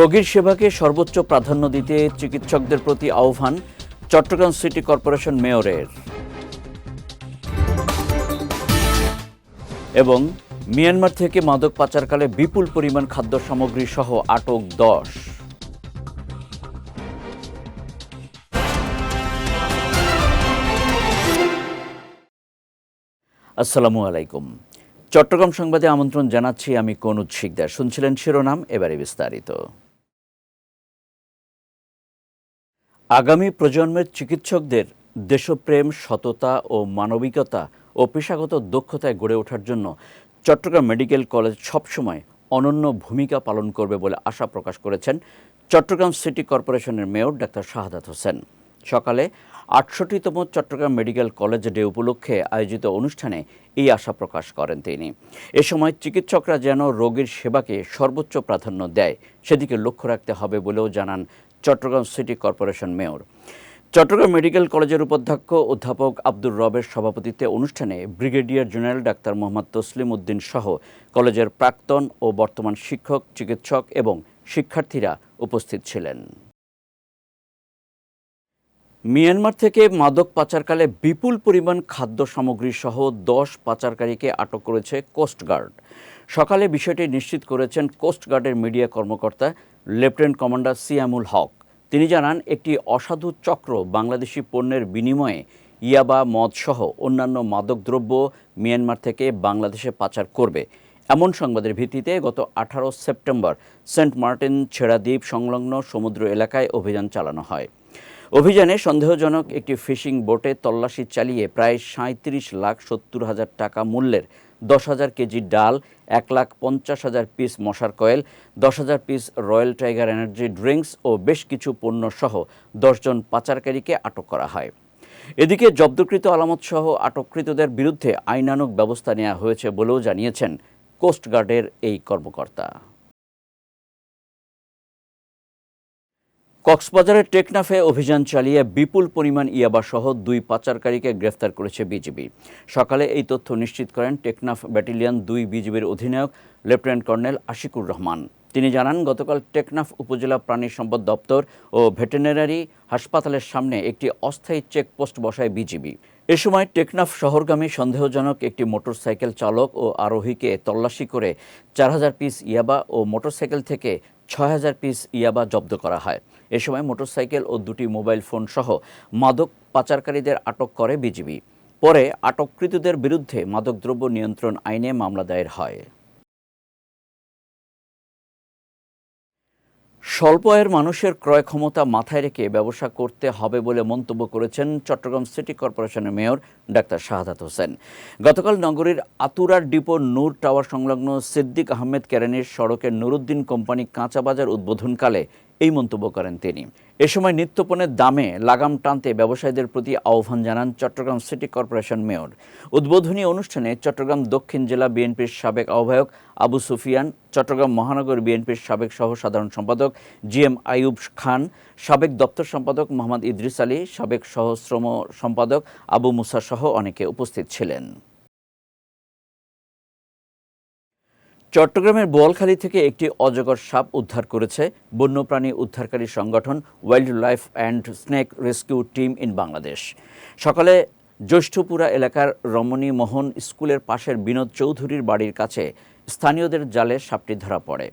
রোগীর সেবাকে সর্বোচ্চ প্রাধান্য দিতে চিকিৎসকদের প্রতি আহ্বান চট্টগ্রাম সিটি কর্পোরেশন মেয়রের। এবং মিয়ানমার থেকে মাদক পাচারকালে বিপুল পরিমাণ খাদ্য সামগ্রী সহ আটক দশ। আসসালামু আলাইকুম। চট্টগ্রাম সংবাদে আমন্ত্রণ জানাচ্ছি আমি কনুজ শিকদার। শুনছিলেন শিরোনাম, এবারে বিস্তারিত। আগামী প্রজন্মের চিকিৎসকদের দেশপ্রেম, সততা ও মানবিকতা ও পেশাগত দক্ষতায় গড়ে ওঠার জন্য চট্টগ্রাম মেডিকেল কলেজ সবসময় অনন্য ভূমিকা পালন করবে বলে আশা প্রকাশ করেছেন চট্টগ্রাম সিটি কর্পোরেশনের মেয়র ডাক্তার শাহাদাত হোসেন। সকালে আটষট্টিতম চট্টগ্রাম মেডিকেল কলেজ ডে উপলক্ষে আয়োজিত অনুষ্ঠানে এই আশা প্রকাশ করেন তিনি। এ সময় চিকিৎসকরা যেন রোগীর সেবাকে সর্বোচ্চ প্রাধান্য দেয়, সেদিকে লক্ষ্য রাখতে হবে বলেও জানান Chattogram city corporation mayor. Chattogram medical কলেজের উপাধ্যক্ষ অধ্যাপক আব্দুর রবের সভাপতিত্বে অনুষ্ঠানে brigadier general doctor Mohammad Taslim Uddin সহ কলেজের প্রাক্তন ও বর্তমান শিক্ষক, চিকিৎসক এবং শিক্ষার্থীরা উপস্থিত ছিলেন। মিয়ানমার থেকে মাদক পাচারকালে বিপুল পরিমাণ খাদ্য সামগ্রী সহ দশ পাচারকারীকে আটক করেছে কোস্টগার্ড সকালে বিষয়টি নিশ্চিত করেছেন কোস্টগার্ডের মিডিয়া কর্মকর্তা লেফটেন্যান্ট কমান্ডার সিয়ামুল হক। তিনি জানান, একটি অসাধু চক্র বাংলাদেশি পণ্যের বিনিময়ে ইয়াবা মদসহ অন্যান্য মাদকদ্রব্য মিয়ানমার থেকে বাংলাদেশে পাচার করবে। এমন সংবাদের ভিত্তিতে গত আঠারো সেপ্টেম্বর সেন্ট মার্টিন ছেড়াদ্বীপ সংলগ্ন সমুদ্র এলাকায় অভিযান চালানো হয়। অভিযানে সন্দেহজনক একটি ফিশিং বোটে তল্লাশি চালিয়ে প্রায় সাঁত্রিশ লাখ সত্তর হাজার টাকা মূল্যের দশ হাজার কেজি ডাল, এক লাখ পঞ্চাশ হাজার পিস মশার কয়েল, দশ হাজার piece Royal Tiger energy drinks ও বেশ কিছু পণ্য সহ দশজন পাচারকারীকে আটক করা হয়। এদিকে জব্দকৃত আলামত সহ আটককৃতদের বিরুদ্ধে আইনানুগ ব্যবস্থা নেওয়া হয়েছে বলেও জানিয়েছেন কোস্টগার্ডের এই কর্মকর্তা। কক্সবাজারের টেকনাফে অভিযান চালিয়ে বিপুল পরিমাণ ইয়াবা সহ দুই পাচারকারীকে গ্রেফতার করেছে বিজিবি। সকালে এই তথ্য নিশ্চিত করেন টেকনাফ ব্যাটালিয়ন দুই বিজিবির অধিনায়ক, লেফটেন্যান্ট কর্নেল আশিকুর রহমান। তিনি জানান, গতকাল টেকনাফ উপজেলা প্রাণী সম্পদ দপ্তর ও ভেটেরিনারি হাসপাতালের সামনে একটি অস্থায়ী চেকপোস্ট বসায় বিজিবি। এ সময় টেকনাফ শহরগামী সন্দেহজনক একটি মোটরসাইকেল চালক ও আরোহীকে তল্লাশি করে চার হাজার পিস ইয়াবা ও মোটরসাইকেল থেকে ছয় হাজার পিস ইয়াবা জব্দ করা হয়। এ সময় মোটরসাইকেল ও দুটি মোবাইল ফোন সহ মাদক পাচারকারীদের আটক করে বিজিবি। পরে আটককৃতদের বিরুদ্ধে মাদকদ্রব্য নিয়ন্ত্রণ আইনে মামলা দায়ের হয়। স্বল্প আয়ের মানুষের ক্রয় ক্ষমতা মাথায় রেখে ব্যবসা করতে হবে বলে মন্তব্য করেছেন চট্টগ্রাম সিটি কর্পোরেশনের মেয়র ডাক্তার শাহাদাত হোসেন। গতকাল নগরীর আতুরার ডিপো নূর টাওয়ার সংলগ্ন সিদ্দিক আহমেদ কেরানির সড়কের নুরুদ্দিন কোম্পানি কাঁচা বাজার উদ্বোধনকালে এই মন্তব্য করেন তিনি। এ সময় নিত্যপণের দামে লাগাম টানতে ব্যবসায়ীদের প্রতি আহ্বান জানান চট্টগ্রাম সিটি কর্পোরেশন মেয়র। উদ্বোধনী অনুষ্ঠানে চট্টগ্রাম দক্ষিণ জেলা বিএনপির সাবেক আহ্বায়ক আবু সুফিয়ান, চট্টগ্রাম মহানগর বিএনপির সাবেক সহ সাধারণ সম্পাদক জি এম আইয়ুব খান, সাবেক দপ্তর সম্পাদক মোহাম্মদ ইদ্রিস আলী, সাবেক সহশ্রম সম্পাদক আবু মুসা সহ অনেকে উপস্থিত ছিলেন। চট্টগ্রামের বোয়ালখালী থেকে একটি অজগর সাপ উদ্ধার করেছে বন্যপ্রাণী উদ্ধারকারী সংগঠন wildlife and snake rescue team in Bangladesh. সকালে জ্যৈষ্ঠপুরা এলাকার রমণী মোহন স্কুলের পাশের বিনোদ চৌধুরীর বাড়ির কাছে স্থানীয়দের জালে সাপটি ধরা পড়ে।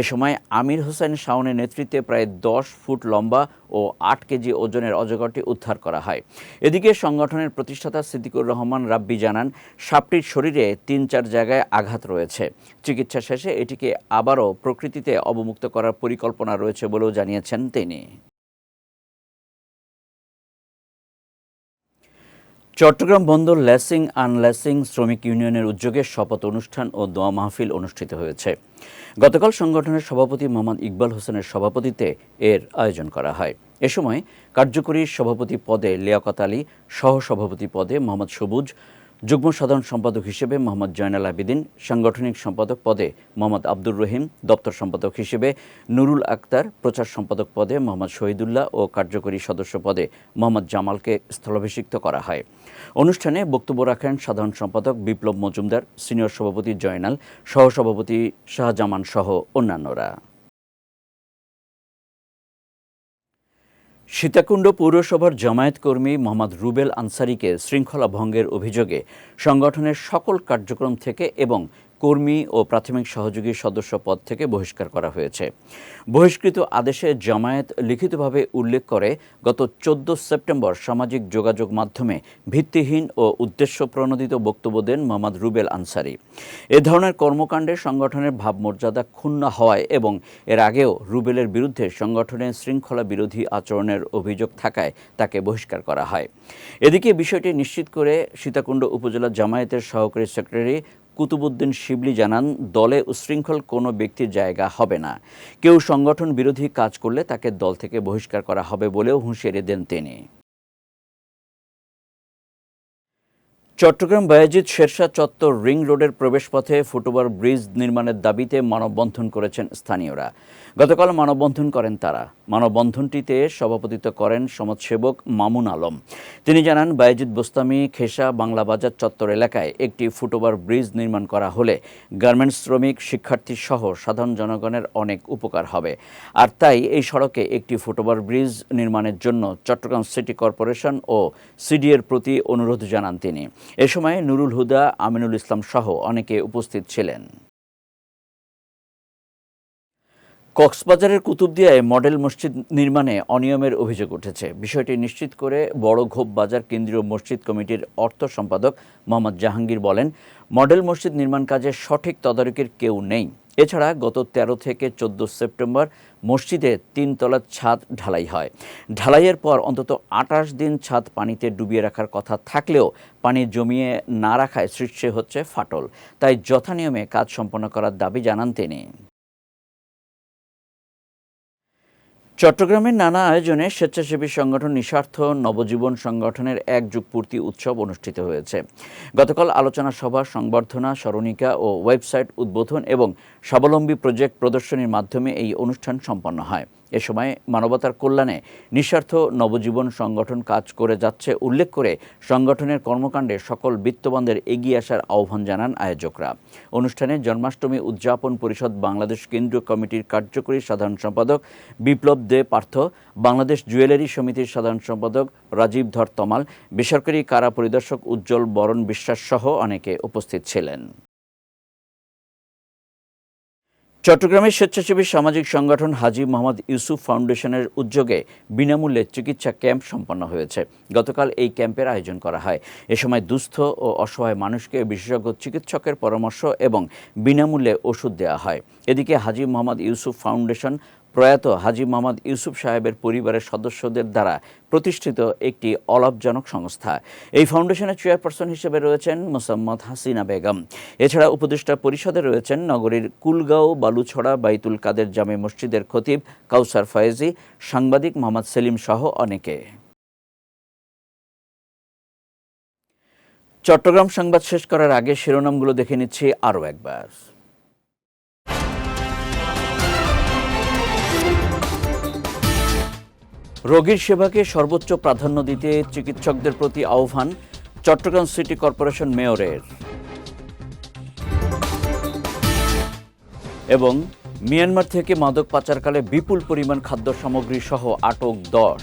এ সময় আমির হোসেন শাওনের নেতৃত্বে প্রায় দশ ফুট লম্বা ও আট কেজি ওজনের অজগরটি উদ্ধার করা হয়। এদিকে সংগঠনের প্রতিষ্ঠাতা সিদ্দিকুর রহমান রাব্বি জানান, সাপটির শরীরে তিন চার জায়গায় আঘাত রয়েছে। চিকিৎসা শেষে এটিকে আবারও প্রকৃতিতে অবমুক্ত করার পরিকল্পনা রয়েছে বলেও জানিয়েছেন তিনি। চট্টগ্রাম বন্দর লেসিং আনলেসিং শ্রমিক ইউনিয়নের উদ্যোগে শপথ অনুষ্ঠান ও দোয়া মাহফিল অনুষ্ঠিত হয়েছে। গতকাল সংগঠনের সভাপতি মোহাম্মদ ইকবাল হোসেনের সভাপতিতে এর আয়োজন করা হয়। এ সময় কার্যকরী সভাপতি পদে লিয়াকত আলী সহ সভাপতি পদে মোহাম্মদ সবুজ যুগ্ম সাধারণ সম্পাদক হিসেবে মোহাম্মদ জয়নাল আবিদিন, সাংগঠনিক সম্পাদক পদে মোহাম্মদ আব্দুর রহিম, দপ্তর সম্পাদক হিসেবে নুরুল আক্তার, প্রচার সম্পাদক পদে মোহাম্মদ শহীদুল্লাহ ও কার্যকরী সদস্য পদে মোহাম্মদ জামালকে স্থলাভিষিক্ত করা হয়। অনুষ্ঠানে বক্তব্য রাখেন সাধারণ সম্পাদক বিপ্লব মজুমদার, সিনিয়র সভাপতি জয়নাল, সহসভাপতি শাহজামান সহ অন্যান্যরা। সীতাকুণ্ড পৌরসভার জামায়াত কর্মী মোহাম্মদ রুবেল আনসারিকে শৃঙ্খলা ভঙ্গের অভিযোগে সংগঠনের সকল কার্যক্রম থেকে এবং কর্মী ও প্রাথমিক সহযোগী সদস্য পদ থেকে বহিষ্কার করা হয়েছে। বহিষ্কৃত আদেশে জামায়াত লিখিতভাবে উল্লেখ করে, গত চোদ্দ সেপ্টেম্বর সামাজিক যোগাযোগ মাধ্যমে ভিত্তিহীন ও উদ্দেশ্য প্রণোদিত বক্তব্য দেন মোহাম্মদ রুবেল আনসারি। এ ধরনের কর্মকাণ্ডে সংগঠনের ভাবমর্যাদা ক্ষুণ্ণ হওয়ায় এবং এর আগেও রুবেলের বিরুদ্ধে সংগঠনের শৃঙ্খলা বিরোধী আচরণের অভিযোগ থাকায় তাকে বহিষ্কার করা হয়। এদিকে বিষয়টি নিশ্চিত করে সীতাকুণ্ড উপজেলা জামায়াতের সহকারী সেক্রেটারি কুতুবুদ্দিন শিবলি জানান, দলে উশৃঙ্খল কোনো ব্যক্তির জায়গা হবে না। কেউ সংগঠন বিরোধী কাজ করলে তাকে দল থেকে বহিষ্কার করা হবে বলেও হুঁশিয়ারি দেন তিনি। চট্টগ্রাম বায়াজিৎ শেরশাহ চত্বর রিং রোডের প্রবেশপথে ফুটওভার ব্রিজ নির্মাণের দাবিতে মানববন্ধন করেছেন স্থানীয়রা। গতকাল মানববন্ধন করেন তারা। মানববন্ধনটিতে সভাপতিত্ব করেন সমাজসেবক মামুন আলম। তিনি জানান, বায়াজিৎ বোস্তামি খেসা বাংলা বাজার চত্বর এলাকায় একটি ফুটওভার ব্রিজ নির্মাণ করা হলে গার্মেন্টস শ্রমিক, শিক্ষার্থী সহ সাধারণ জনগণের অনেক উপকার হবে। আর তাই এই সড়কে একটি ফুটওভার ব্রিজ নির্মাণের জন্য চট্টগ্রাম সিটি কর্পোরেশন ও সিডিএর প্রতি অনুরোধ জানান তিনি। এ সময় নুরুল হুদা, আমিনুল ইসলাম সহ অনেকে উপস্থিত ছিলেন। কক্সবাজারের কুতুবদিয়ায় মডেল মসজিদ নির্মাণে অনিয়মের অভিযোগ উঠেছে। বিষয়টি নিশ্চিত করে বড় ঘোপ বাজার কেন্দ্রীয় মসজিদ কমিটির অর্থ সম্পাদক মোহাম্মদ জাহাঙ্গীর বলেন, মডেল মসজিদ নির্মাণ কাজে সঠিক তদারকির কেউ নেই। এছাড়া গত ১৩ থেকে চোদ্দ সেপ্টেম্বর মসজিদে তিনতলার ছাদ ঢালাই হয়। ঢালাইয়ের পর অন্তত আটাশ দিন ছাদ পানিতে ডুবিয়ে রাখার কথা থাকলেও পানি জমিয়ে না রাখায় সৃষ্টি হচ্ছে ফাটল। তাই যথানিয়মে কাজ সম্পন্ন করার দাবি জানান তিনি। চট্টগ্রামের নানা আয়োজনে স্বেচ্ছাসেবী সংগঠন নিঃস্বার্থ নবজীবন সংগঠনের এক যুগপূর্তি উৎসব অনুষ্ঠিত হয়েছে। গতকাল আলোচনা সভা, সংবর্ধনা, স্মরণিকা ও ওয়েবসাইট উদ্বোধন এবং স্বাবলম্বী প্রজেক্ট প্রদর্শনীর মাধ্যমে এই অনুষ্ঠান সম্পন্ন হয়। এ সময় মানবতার কল্যাণে নিঃস্বার্থ নবজীবন সংগঠন কাজ করে যাচ্ছে। উল্লেখ করে সংগঠনের কর্মকাণ্ডে সকল বিত্তবানদের এগিয়ে আসার আহ্বান জানান আয়োজকরা। অনুষ্ঠানে জন্মাষ্টমী উদযাপন পরিষদ বাংলাদেশ কেন্দ্রীয় কমিটির কার্যকরী সাধারণ সম্পাদক বিপ্লব দে পার্থ, বাংলাদেশ জুয়েলারি সমিতির সাধারণ সম্পাদক রাজীব ধর তমাল, বেসরকারি কারা পরিদর্শক উজ্জ্বল বরণ বিশ্বাস সহ অনেকে উপস্থিত ছিলেন। চট্টগ্রামের স্বেচ্ছাসেবী সামাজিক সংগঠন হাজি মোহাম্মদ ইউসুফ ফাউন্ডেশনের উদ্যোগে বিনামূল্যে চিকিৎসা ক্যাম্প সম্পন্ন হয়েছে। গতকাল এই ক্যাম্পের আয়োজন করা হয়। এ সময় দুস্থ ও অসহায় মানুষকে বিশেষজ্ঞ চিকিৎসকের পরামর্শ এবং বিনামূল্যে ওষুধ দেওয়া হয়। এদিকে হাজি মোহাম্মদ ইউসুফ ফাউন্ডেশন প্রয়াত হাজি মোহাম্মদ ইউসুফ সাহেবের পরিবারের সদস্যদের দ্বারা প্রতিষ্ঠিত একটি অলাভজনক সংস্থা। এই ফাউন্ডেশনের চেয়ারপারসন হিসেবে রয়েছেন মোসাম্মদ হাসিনা বেগম। এছাড়া উপদেষ্টা পরিষদে রয়েছেন নগরীর কুলগাঁও, বালুছড়া, বাইতুল কাদের জামে মসজিদের খতিব কাউসার ফয়েজি, সাংবাদিক মোহাম্মদ সেলিম সহ অনেকে। চট্টগ্রাম সংবাদ শেষ করার আগে শিরোনামগুলো দেখে নিচ্ছি আরও একবার। রোগীর সেবাকে সর্বোচ্চ প্রাধান্য দিতে চিকিৎসকদের প্রতি আহ্বান চট্টগ্রাম সিটি কর্পোরেশন মেয়রের। এবং মিয়ানমার থেকে মাদক পাচারকালে বিপুল পরিমাণ খাদ্য সামগ্রী সহ আটক দশ।